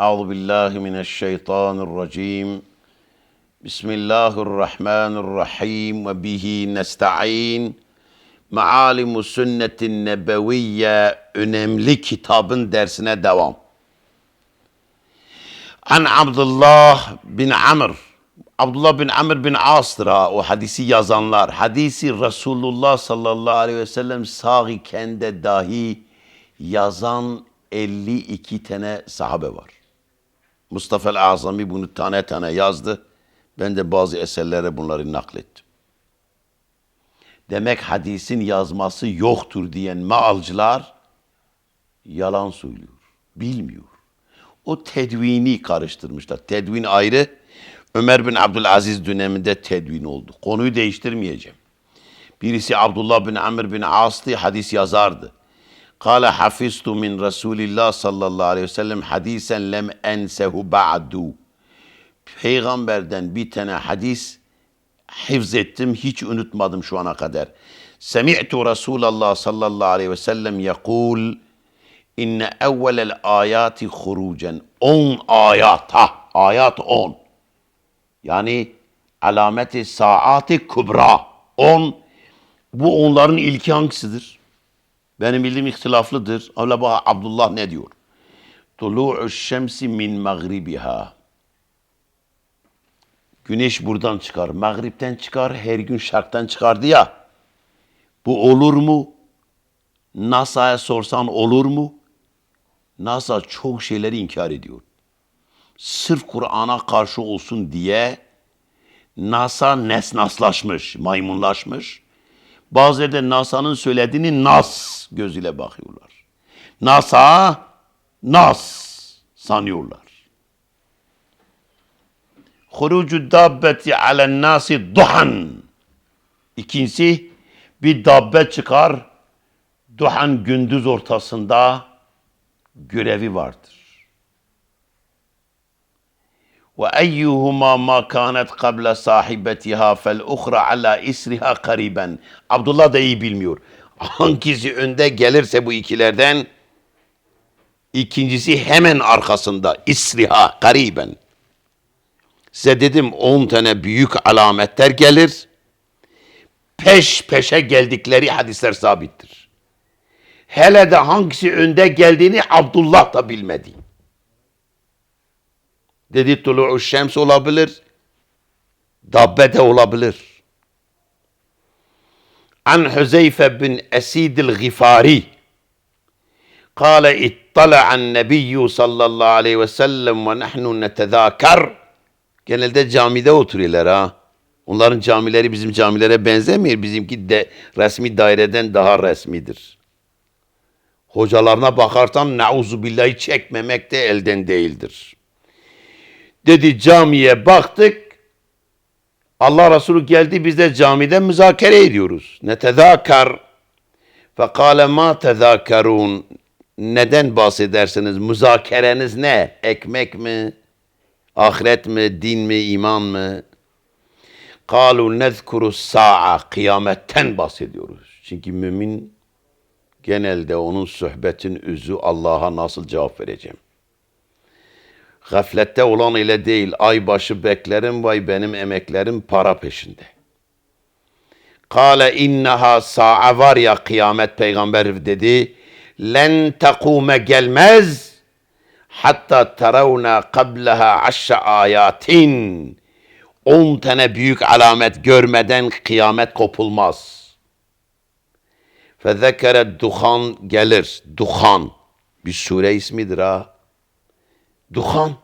أعوذ بالله من الشيطان الرجيم بسم الله الرحمن الرحيم وبه نستعين Maalimu Sünnetin Nebeviye önemli kitabın dersine devam. An Abdullah bin Amr. Abdullah bin Amr bin As'tır ha, o hadisi yazanlar. Hadisi Resulullah sallallahu aleyhi ve sellem sağ iken de dahi yazan 52 tane sahabe var. Mustafa el-Azami bunu tane tane yazdı. Ben de bazı eserlere bunları naklettim. Demek hadisin yazması yoktur diyen maalcılar yalan söylüyor. Bilmiyor. O tedvini karıştırmışlar. Tedvin ayrı. Ömer bin Abdülaziz döneminde tedvin oldu. Konuyu değiştirmeyeceğim. Birisi Abdullah bin Amr bin As'tı, hadis yazardı. Kale hafiztu min Resulillah sallallahu aleyhi ve sellem hadisen lem ensehu ba'du. Peygamberden bir tane hadis hifz ettim, hiç unutmadım şu ana kadar. Semi'tu Resulallah sallallahu aleyhi ve sellem yakul inne evvelel ayati hurucen. 10 ayat, ha, ayat 10. Yani alameti saati kubra. 10. Bu onların ilki hangisidir? Benim bildiğim ihtilaflıdır. Bak Abdullah ne diyor? Tulu'u şemsi min magribiha. Güneş buradan çıkar, mağripten çıkar, her gün şarktan çıkardı ya. Bu olur mu? NASA'ya sorsan olur mu? NASA çok şeyleri inkar ediyor. Sırf Kur'an'a karşı olsun diye NASA nesnaslaşmış, maymunlaşmış. Bazıları da NASA'nın söylediğini nas gözüyle bakıyorlar. NASA nas sanıyorlar. Hurucu dabbeti alen nasi duhan. İkincisi bir dabbe çıkar. Duhan gündüz ortasında görevi vardır. Ma kanet qabla sahibetiha fel uhra ala isriha kariben. Abdullah da iyi bilmiyor. Hangisi önde gelirse bu ikilerden ikincisi hemen arkasında isriha kariben. Size dedim 10 tane büyük alametler gelir. Peş peşe geldikleri hadisler sabittir. Hele de hangisi önde geldiğini Abdullah da bilmedi. Dedi tulu'u şems olabilir. Dabbe de olabilir. An Hüzeyfe bin Esidil Gifari Kale ittala'an nebiyyü sallallahu aleyhi ve sellem ve nahnu netezâker Genelde camide oturuyorlar ha. Onların camileri bizim camilere benzemiyor. Bizimki de resmi daireden daha resmidir. Hocalarına bakarsan nauzu billahi çekmemek de elden değildir. Dedi camiye baktık. Allah Resulü geldi biz de camide müzakere ediyoruz. Ne tezakar. Fekale ma tezakarun. Neden bahsedersiniz? Müzakereniz ne? Ekmek mi? Ahiret mi, din mi, iman mı? Kalu nezkuru sa'a kıyametten bahsediyoruz. Çünkü mümin genelde onun sohbetin üzü Allah'a nasıl cevap vereceğim. Gaflette olan ile değil, ay başı beklerim vay benim emeklerim para peşinde. Kale innaha sa'a var ya kıyamet peygamber dedi. Len tekume gelmez hatta teravna qablaha aşşa ayatin. On tane büyük alamet görmeden kıyamet kopulmaz. Fezekere duhan gelir. Duhan. Bir sure ismidir ha. Duhan.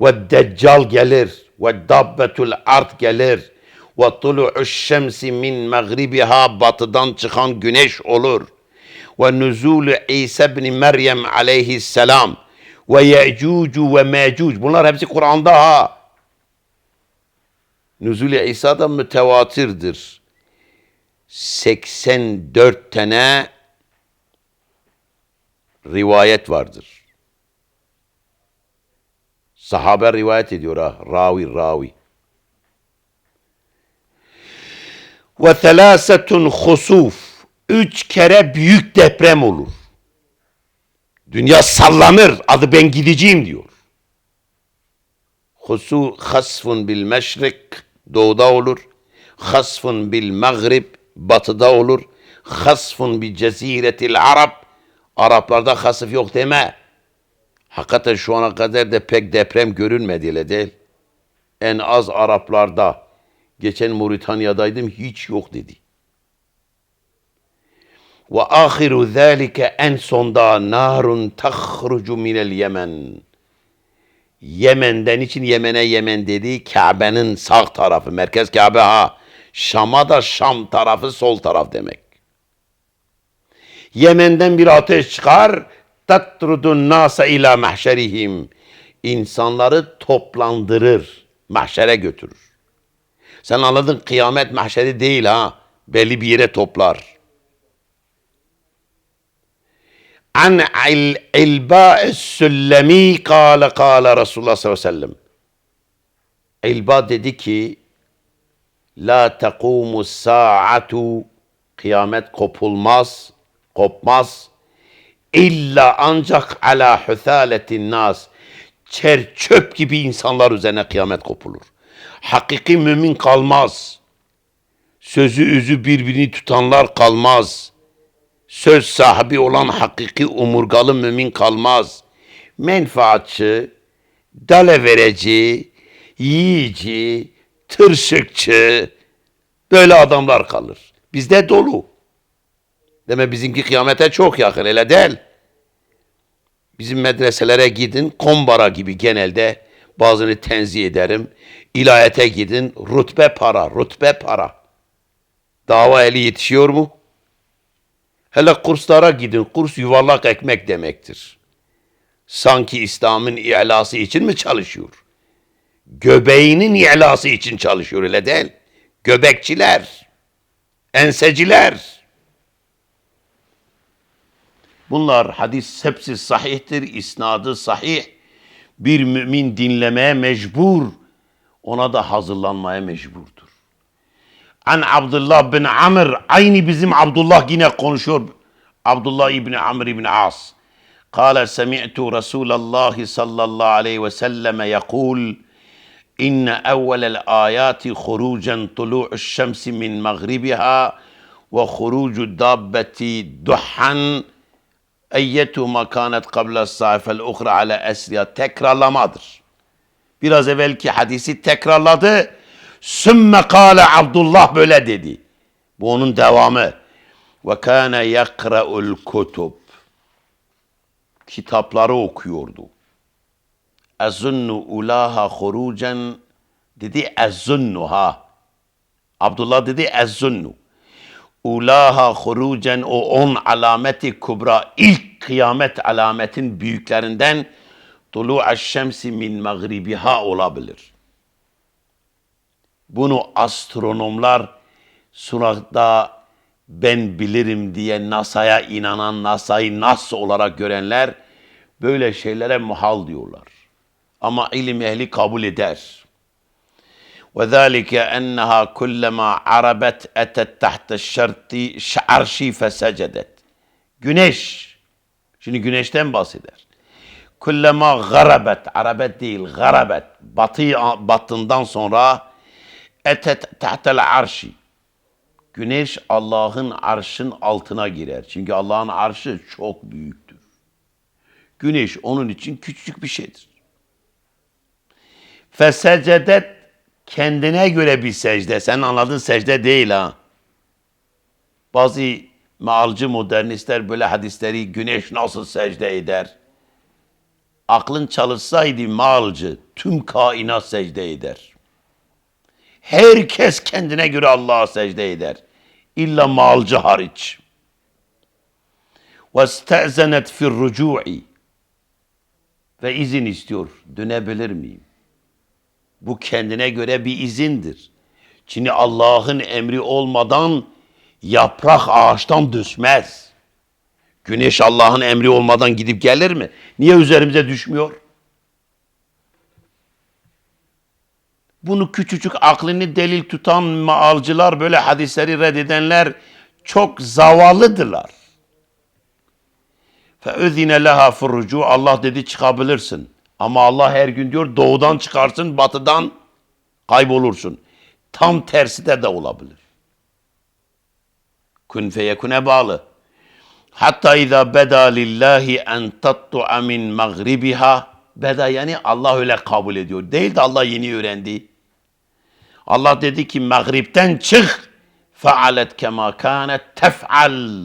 Ve deccal gelir. Ve dabbetul art gelir. Ve tulu'u şemsi min mağribiha batıdan çıkan güneş olur. Ve nüzulü İsa ibn Meryem aleyhisselam ve Ye'cucu ve Me'cuc. Bunlar hepsi Kur'an'da ha. Nüzul-i İsa da mütevatirdir. 84 tane rivayet vardır. Sahabe rivayet ediyor ha. Ravi, ravi. Ve thelâsetun husuf. Üç kere büyük deprem olur. Dünya sallanır. Adı ben gideceğim diyor. Husu hasfun bil meşrik doğuda olur. Hasfun bil mağrib batıda olur. Hasfun bi ceziretil Arab Araplarda hasıf yok deme. Hakikaten şu ana kadar da pek deprem görünmedi öyle değil. En az Araplarda. Geçen Moritanya'daydım hiç yok dedi. Ve ahiru zâlike en sonda narun tahrucu minel Yemen. Yemen'den için Yemen'e Yemen dedi. Kabe'nin sağ tarafı. Merkez Kabe ha. Şam'a da Şam tarafı sol taraf demek. Yemen'den bir ateş çıkar. Tatrudun nasa ila mahşerihim. İnsanları toplandırır. Mahşere götürür. Sen anladın kıyamet mahşeri değil ha. Belli bir yere toplar. An il ilba süllemi kâle kâle Resulullah sallallahu aleyhi ve sellem. İlba dedi ki La tekumu saatu kıyamet kopulmaz, kopmaz. İlla ancak ala hüthaletin nas çer çöp gibi insanlar üzerine kıyamet kopulur. Hakiki mümin kalmaz. Sözü üzü birbirini tutanlar kalmaz. Söz sahibi olan hakiki umurgalı mümin kalmaz. Menfaatçı, dale verici, yiyici, tırşıkçı böyle adamlar kalır. Bizde dolu. Deme bizimki kıyamete çok yakın öyle değil. Bizim medreselere gidin kombara gibi genelde bazını tenzih ederim. İlahiyete gidin rutbe para, rutbe para. Dava eli yetişiyor mu? Hele kurslara gidin. Kurs yuvarlak ekmek demektir. Sanki İslam'ın ilası için mi çalışıyor? Göbeğinin ilası için çalışıyor öyle değil. Göbekçiler, enseciler. Bunlar hadis hepsi sahihtir, isnadı sahih. Bir mümin dinlemeye mecbur, ona da hazırlanmaya mecburdur. An Abdullah bin Amr, aynı bizim Abdullah yine konuşuyor. Abdullah İbni Amr İbni As. قال سمعت رسول الله صلى الله عليه وسلم يقول إن أول الآيات خروجا طلوع الشمس من مغربها وخروج الدابة دحا اyyetuma kânet qabla sayfel uhra ala esriya tekrarlamadır. Biraz evvelki hadisi tekrarladı. Sümme kâle Abdullah böyle dedi. Bu onun devamı. Ve kâne yakra'ul kutub. Kitapları okuyordu. Ezunnu ulaha hurucen dedi ezunnuha. Abdullah dedi ezunnu ulaha hurucen o on alameti kubra ilk kıyamet alametin büyüklerinden tulu'a şemsi min mağribiha olabilir. Bunu astronomlar sunakta ben bilirim diye NASA'ya inanan, NASA'yı NAS olarak görenler böyle şeylere muhal diyorlar. Ama ilim ehli kabul eder. وذلك أنها كلما عربت أتت تحت الشرط عرشي فسجدت Güneş. Şimdi güneşten bahseder. Kullema garabet, arabet değil, garabet. Batı, battığından sonra etet tahtel arşi. Güneş Allah'ın arşın altına girer. Çünkü Allah'ın arşı çok büyüktür. Güneş onun için küçük bir şeydir. Fesecedet kendine göre bir secde. Sen anladın secde değil ha. Bazı maalcı modernistler böyle hadisleri güneş nasıl secde eder? Aklın çalışsaydı maalcı tüm kainat secde eder. Herkes kendine göre Allah'a secde eder. İlla malcı hariç. وَاسْتَأْزَنَتْ فِي الرُّجُوعِ Ve izin istiyor. Dönebilir miyim? Bu kendine göre bir izindir. Çünkü Allah'ın emri olmadan yaprak ağaçtan düşmez. Güneş Allah'ın emri olmadan gidip gelir mi? Niye üzerimize düşmüyor? Bunu küçücük aklını delil tutan maalcılar, böyle hadisleri reddedenler çok zavallıdırlar. فَاُذِنَ لَهَا فُرُّجُوا Allah dedi çıkabilirsin. Ama Allah her gün diyor doğudan çıkarsın, batıdan kaybolursun. Tam tersi de de olabilir. Kun feyekune bağlı. Hatta izâ beda lillahi en tattu'a min magribiha beda yani Allah öyle kabul ediyor. Değil de Allah yeni öğrendi. Allah dedi ki mağripten çık. Faalet kema kanet tef'al.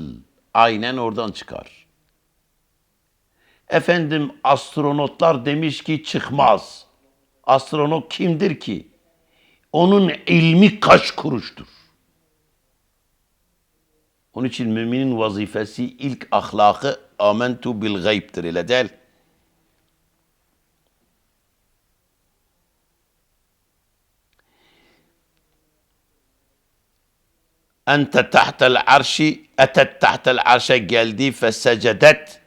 Aynen oradan çıkar. Efendim astronotlar demiş ki çıkmaz. Astronot kimdir ki? Onun ilmi kaç kuruştur? Onun için müminin vazifesi ilk ahlakı amentu bil gayb'tir öyle değil. Ente tahtel arşi etet tahtel arşe geldi fesecedet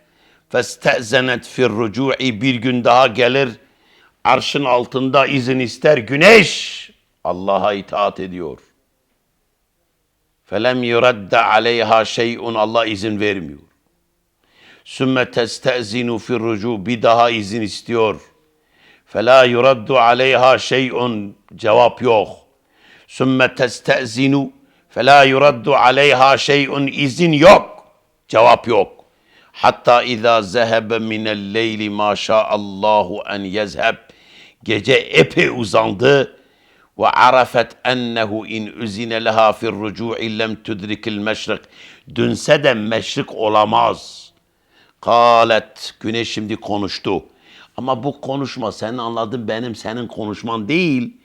festezenet fir rucu'i bir gün daha gelir arşın altında izin ister güneş Allah'a itaat ediyor. Felem yuradda aleyha şey'un Allah izin vermiyor. Sümme testezinu fir rucu bir daha izin istiyor. Fela yuraddu aleyha şey'un cevap yok. Sümme testezinu fela yuraddu aleyha şey'un izin yok. Cevap yok. Hatta izâ zehebe minel leyli ma Allahu en yezheb. Gece epey uzandı ve arafet ennehu in üzine leha fir rucu'i lem tudrikil meşrik. Dünse de meşrik olamaz. Kalet güneş şimdi konuştu. Ama bu konuşma senin anladın benim senin konuşman değil.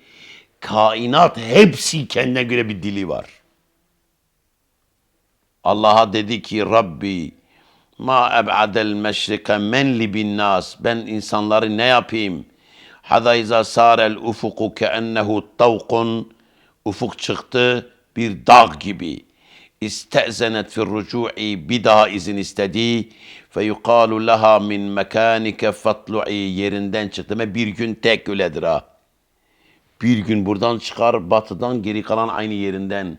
Kainat hepsi kendine göre bir dili var. Allah'a dedi ki Rabbi ma eb'adel meşrike men li bin nas. Ben insanları ne yapayım? Hada iza sarel ufuku ke ennehu tavkun. Ufuk çıktı bir dağ gibi. İstezenet fir rucu'i bir daha izin istedi. Fe yukalu laha min mekanike fatlu'i yerinden çıktı. Ve bir gün tek öyledir ha. Bir gün buradan çıkar batıdan geri kalan aynı yerinden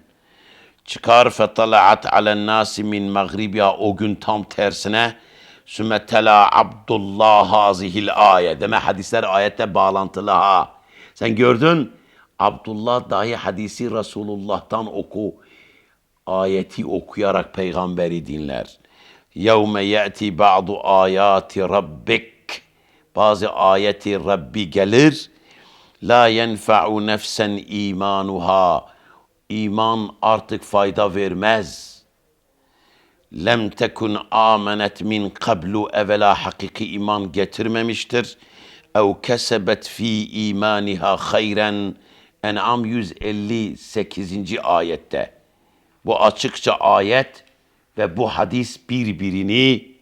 çıkar fetalaat alen nasi min magribiha o gün tam tersine. Sümme tela Abdullah hazihil ayet deme hadisler ayette bağlantılı ha. Sen gördün Abdullah dahi hadisi Resulullah'tan oku. Ayeti okuyarak peygamberi dinler. Yevme ye'ti ba'du ayati rabbik. Bazı ayeti Rabbi gelir. La yenfa'u nefsen imanuha iman artık fayda vermez. Lem tekun amenet min kablu evvela hakiki iman getirmemiştir. Ev kesebet fi imaniha hayren. En'am 158. ayette. Bu açıkça ayet ve bu hadis birbirini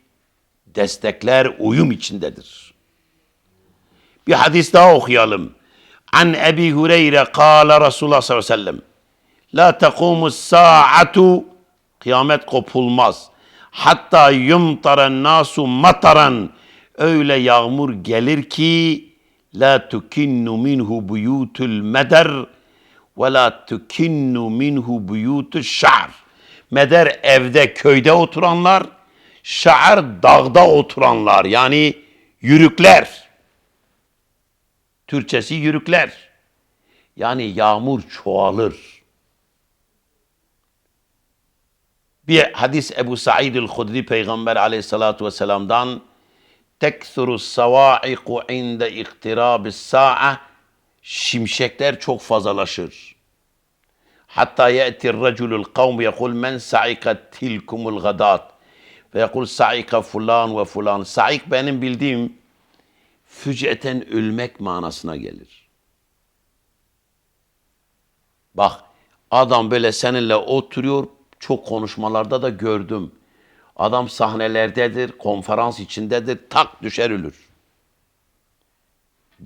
destekler, uyum içindedir. Bir hadis daha okuyalım. An Ebi Hureyre kâle Resulullah sallallahu aleyhi ve sellem. La tekumus saatu kıyamet kopulmaz. Hatta yumtaran nasu mataran öyle yağmur gelir ki la tukinnu minhu buyutul meder ve la tukinnu minhu buyutul şa'ar. Meder evde köyde oturanlar, şa'ar dağda oturanlar yani yürükler. Türkçesi yürükler. Yani yağmur çoğalır. Bir hadis Ebu Sa'id el-Hudri Peygamber aleyhissalatu vesselam'dan tekthuru savaiku inde iktirabis sa'a şimşekler çok fazlalaşır. Hatta ye'tir raculul kavm yekul men sa'ika tilkumul gadat ve yekul sa'ika fulan ve fulan. Sa'ik benim bildiğim füceten ölmek manasına gelir. Bak adam böyle seninle oturuyor çok konuşmalarda da gördüm. Adam sahnelerdedir, konferans içindedir, tak düşer ölür.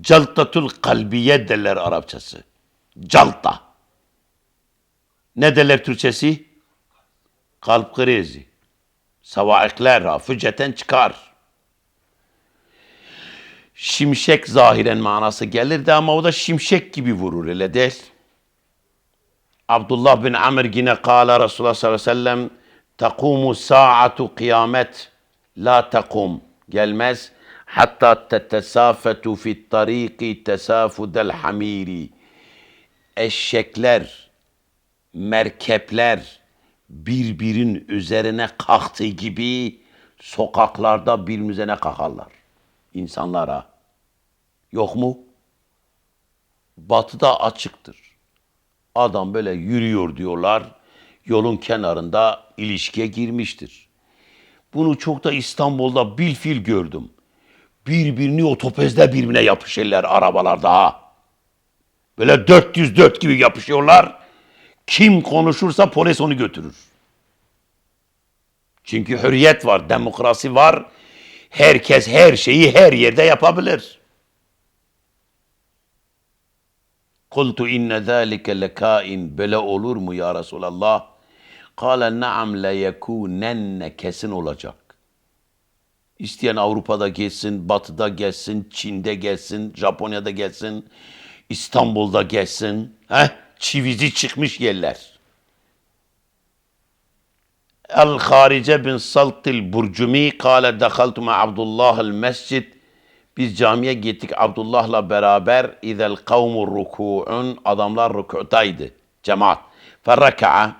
Caltatul kalbiye derler Arapçası. Calta. Ne derler Türkçesi? Kalp krizi. Savaikler füceten çıkar. Şimşek zahiren manası gelir de ama o da şimşek gibi vurur öyle değil. Abdullah bin Amr yine kâle Resulullah sallallahu aleyhi ve sellem tekumu sa'atu kıyamet La takum gelmez. Hatta tetesafetu fit tariki tesafudel hamiri. Eşekler, merkepler birbirinin üzerine kalktığı gibi sokaklarda birbirinin üzerine kalkarlar. İnsanlara. Yok mu? Batıda açıktır. Adam böyle yürüyor diyorlar. Yolun kenarında ilişkiye girmiştir. Bunu çok da İstanbul'da bilfil gördüm. Birbirini otopezde birbirine yapışırlar arabalarda ha. Böyle 404 gibi yapışıyorlar. Kim konuşursa polis onu götürür. Çünkü hürriyet var, demokrasi var. Herkes her şeyi her yerde yapabilir. Kultu inne zâlike lekain böyle olur mu ya Resulallah? Kâle naam le yekûnenne kesin olacak. İsteyen Avrupa'da gelsin, Batı'da gelsin, Çin'de gelsin, Japonya'da gelsin, İstanbul'da gelsin. Heh, çivici çıkmış yerler. El-Harice bin Saltil Burcumi kâle dehaltu ma Abdullah el mescid. Biz camiye gittik Abdullah'la beraber. İzel kavmu ruku'un. Adamlar rükûdaydı. Cemaat. Ferreka'a.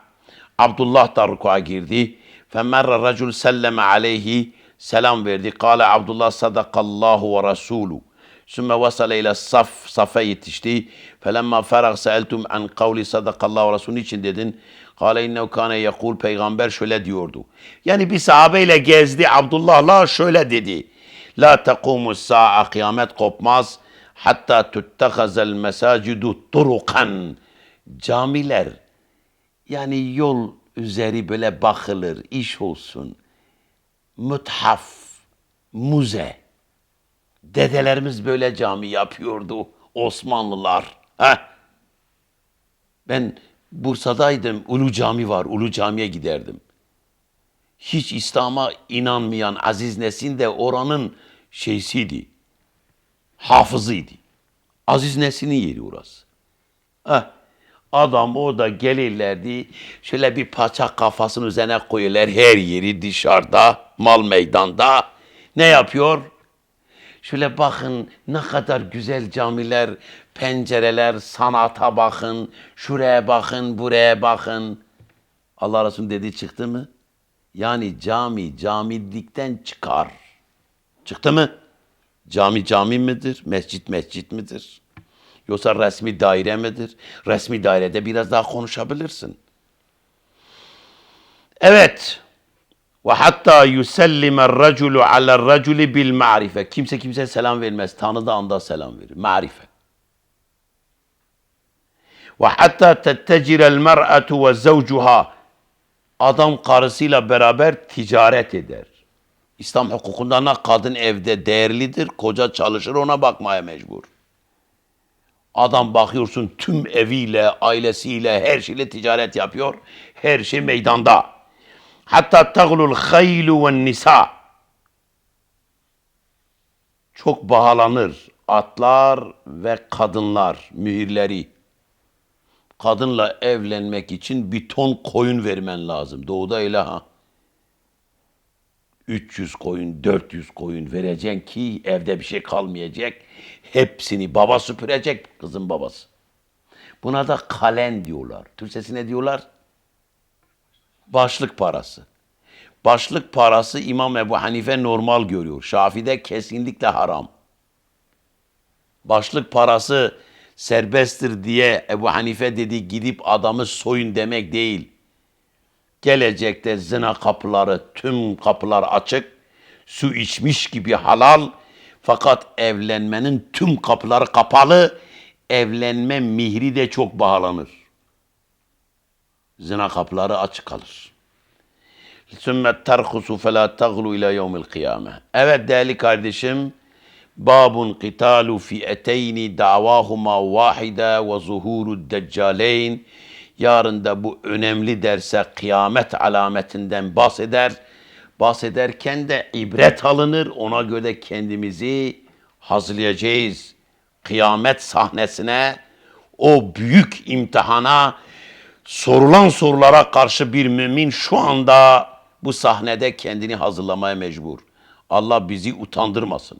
Abdullah da rükûa girdi. Femerre racul selleme aleyhi. Selam verdi. Kale Abdullah sadakallahu ve rasulu. Sümme vesale ile saf, safa yetişti. Felemma ferag seeltum an kavli sadakallahu ve rasulü için dedin. Kale innehu kâne yekul peygamber şöyle diyordu. Yani bir sahabeyle gezdi Abdullah'la şöyle dedi. La tekumu sa'a kıyamet kopmaz. Hatta tuttehazel mesacidu turukan. Camiler yani yol üzeri böyle bakılır, iş olsun. Müthaf, müze. Dedelerimiz böyle cami yapıyordu. Osmanlılar. Heh. Ben Bursa'daydım. Ulu Cami var. Ulu Cami'ye giderdim. Hiç İslam'a inanmayan Aziz Nesin de oranın şeysiydi. Hafızıydı. Aziz Nesin'in yeri orası. Heh. Adam orada gelirlerdi. Şöyle bir paça kafasının üzerine koyuyorlar. Her yeri dışarıda, mal meydanda. Ne yapıyor? Şöyle bakın ne kadar güzel camiler, pencereler, sanata bakın, şuraya bakın, buraya bakın. Allah Resulü dedi çıktı mı? Yani cami camilikten çıkar. Çıktı mı? Cami cami midir? Mescit mescit midir? Yoksa resmi daire midir? Resmi dairede biraz daha konuşabilirsin. Evet. Ve hatta yusellime raculu ala raculi bil ma'rife. Kimse kimseye selam vermez. Tanıdığı anda selam verir. Ma'rife. Ve hatta tettecirel mer'atu ve zavcuha. Adam karısıyla beraber ticaret eder. İslam hukukunda kadın evde değerlidir, koca çalışır ona bakmaya mecbur. Adam bakıyorsun tüm eviyle, ailesiyle, her şeyle ticaret yapıyor. Her şey meydanda. Hatta taglul haylu ve nisa. Çok bahalanır atlar ve kadınlar mühirleri. Kadınla evlenmek için bir ton koyun vermen lazım. Doğuda öyle ha. 300 koyun, 400 koyun vereceksin ki evde bir şey kalmayacak. Hepsini baba süpürecek, kızın babası. Buna da kalen diyorlar. Türkçesi ne diyorlar? Başlık parası. Başlık parası İmam Ebu Hanife normal görüyor. Şafi'de kesinlikle haram. Başlık parası serbesttir diye Ebu Hanife dedi gidip adamı soyun demek değil. Gelecekte zina kapıları, tüm kapılar açık, su içmiş gibi halal. Fakat evlenmenin tüm kapıları kapalı, evlenme mihri de çok bağlanır. Zina kapıları açık kalır. Sümmet terhusu felâ taglu ila yevmil kıyame. Evet değerli kardeşim, babun qitalu fi'eteyni davahuma vahide ve zuhuru deccaleyn. Yarın da bu önemli derse kıyamet alametinden bahseder. Bahsederken de ibret alınır. Ona göre kendimizi hazırlayacağız. Kıyamet sahnesine, o büyük imtihana, sorulan sorulara karşı bir mümin şu anda bu sahnede kendini hazırlamaya mecbur. Allah bizi utandırmasın.